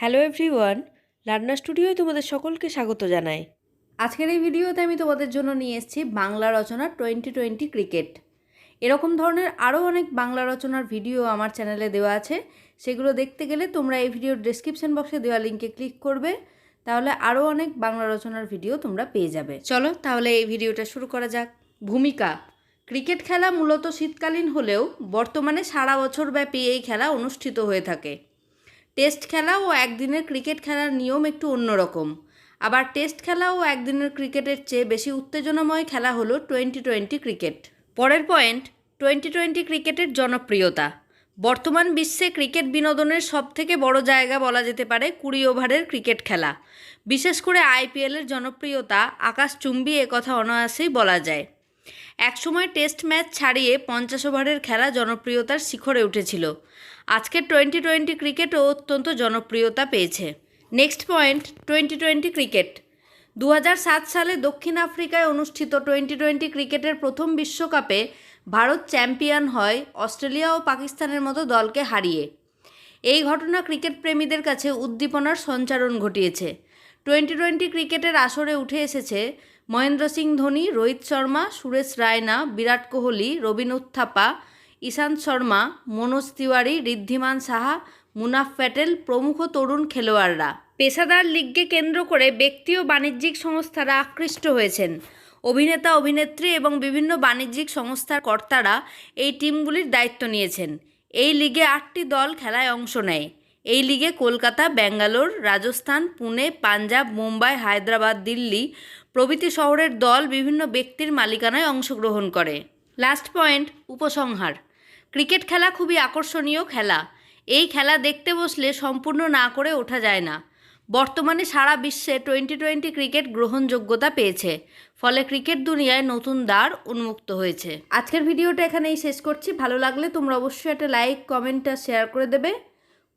Hello everyone রান্না স্টুডিওয় তোমাদের সকলকে স্বাগত জানাই। আজকের এই ভিডিওতে আমি তোমাদের জন্য নিয়ে এসেছি বাংলা রচনা টোয়েন্টি টোয়েন্টি ক্রিকেট। এরকম ধরনের আরও অনেক বাংলা রচনার ভিডিও আমার চ্যানেলে দেওয়া আছে। সেগুলো দেখতে গেলে তোমরা এই ভিডিওর ডেসক্রিপশন বক্সে দেওয়া লিঙ্কে ক্লিক করবে। তাহলে আরও অনেক বাংলা রচনার ভিডিও তোমরা পেয়ে যাবে। চলো তাহলে এই ভিডিওটা শুরু করা যাক। ভূমিকা। ক্রিকেট খেলা মূলত শীতকালীন হলেও বর্তমানে সারা বছর ব্যাপী এই খেলা অনুষ্ঠিত হয়ে থাকে। টেস্ট খেলা ও একদিনের ক্রিকেট খেলার নিয়ম একটু অন্যরকম। আবার টেস্ট খেলা ও একদিনের ক্রিকেটের চেয়ে বেশি উত্তেজনাময় খেলা হলো টোয়েন্টি টোয়েন্টি ক্রিকেট। পরের পয়েন্ট, টোয়েন্টি টোয়েন্টি ক্রিকেটের জনপ্রিয়তা। বর্তমান বিশ্বে ক্রিকেট বিনোদনের সবথেকে বড় জায়গা বলা যেতে পারে কুড়ি ওভারের ক্রিকেট খেলা। বিশেষ করে আইপিএলের জনপ্রিয়তা, আকাশ আকাশচুম্বী কথা অনায়াসেই বলা যায়। একসময় টেস্ট ম্যাচ ছাড়িয়ে পঞ্চাশ ওভারের খেলা জনপ্রিয়তার শিখরে উঠেছিল। আজকের টোয়েন্টি টোয়েন্টি ক্রিকেটও অত্যন্ত জনপ্রিয়তা পেয়েছে। Next point, twenty twenty cricket. দু হাজার সাত সালে দক্ষিণ আফ্রিকায় অনুষ্ঠিত টোয়েন্টি টোয়েন্টি ক্রিকেটের প্রথম বিশ্বকাপে ভারত চ্যাম্পিয়ন হয় অস্ট্রেলিয়া ও পাকিস্তানের মতো দলকে হারিয়ে। এই ঘটনা ক্রিকেট প্রেমীদের কাছে উদ্দীপনার সঞ্চারণ ঘটিয়েছে। টোয়েন্টি টোয়েন্টি ক্রিকেটের আসরে উঠে এসেছে মহেন্দ্র সিং ধোনি, রোহিত শর্মা, সুরেশ রায়না, বিরাট কোহলি, রবিন উত্থাপা, ঈশান্ত শর্মা, মনোজ তিওয়ারি, ঋদ্ধিমান সাহা, মুনাফ প্যাটেল প্রমুখ তরুণ খেলোয়াড়রা। পেশাদার লিগকে কেন্দ্র করে ব্যক্তি ও বাণিজ্যিক সংস্থারা আকৃষ্ট হয়েছেন। অভিনেতা, অভিনেত্রী এবং বিভিন্ন বাণিজ্যিক সংস্থার কর্তারা এই টিমগুলির দায়িত্ব নিয়েছেন। এই লিগে আটটি দল খেলায় অংশ নেয়। এই লিগে কলকাতা, ব্যাঙ্গালোর, রাজস্থান, পুনে, পাঞ্জাব, মুম্বাই, হায়দ্রাবাদ, দিল্লি প্রভৃতি শহরের দল বিভিন্ন ব্যক্তির মালিকানায় অংশগ্রহণ করে। লাস্ট পয়েন্ট, উপসংহার। ক্রিকেট খেলা খুবই আকর্ষণীয় খেলা। এই খেলা দেখতে বসলে সম্পূর্ণ না করে ওঠা যায় না। বর্তমানে সারা বিশ্বে টোয়েন্টি টোয়েন্টি ক্রিকেট গ্রহণযোগ্যতা পেয়েছে। ফলে ক্রিকেট দুনিয়ায় নতুন দ্বার উন্মুক্ত হয়েছে। আজকের ভিডিওটা এখানেই শেষ করছি। ভালো লাগলে তোমরা অবশ্যই একটা লাইক, কমেন্ট আর শেয়ার করে দেবে।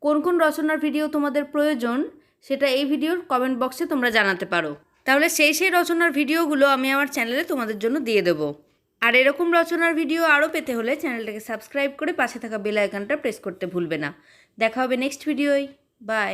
কোন কোন রচনার ভিডিও তোমাদের প্রয়োজন সেটা এই ভিডিওর কমেন্ট বক্সে তোমরা জানাতে পারো। তাহলে সেই সেই রচনার ভিডিওগুলো আমি আমার চ্যানেলে তোমাদের জন্য দিয়ে দেব। আর এরকম রচনার ভিডিও আরও পেতে হলে চ্যানেলটাকে সাবস্ক্রাইব করে পাশে থাকা বেল আইকনটা প্রেস করতে ভুলবে না। দেখা হবে নেক্সট ভিডিওয় বাই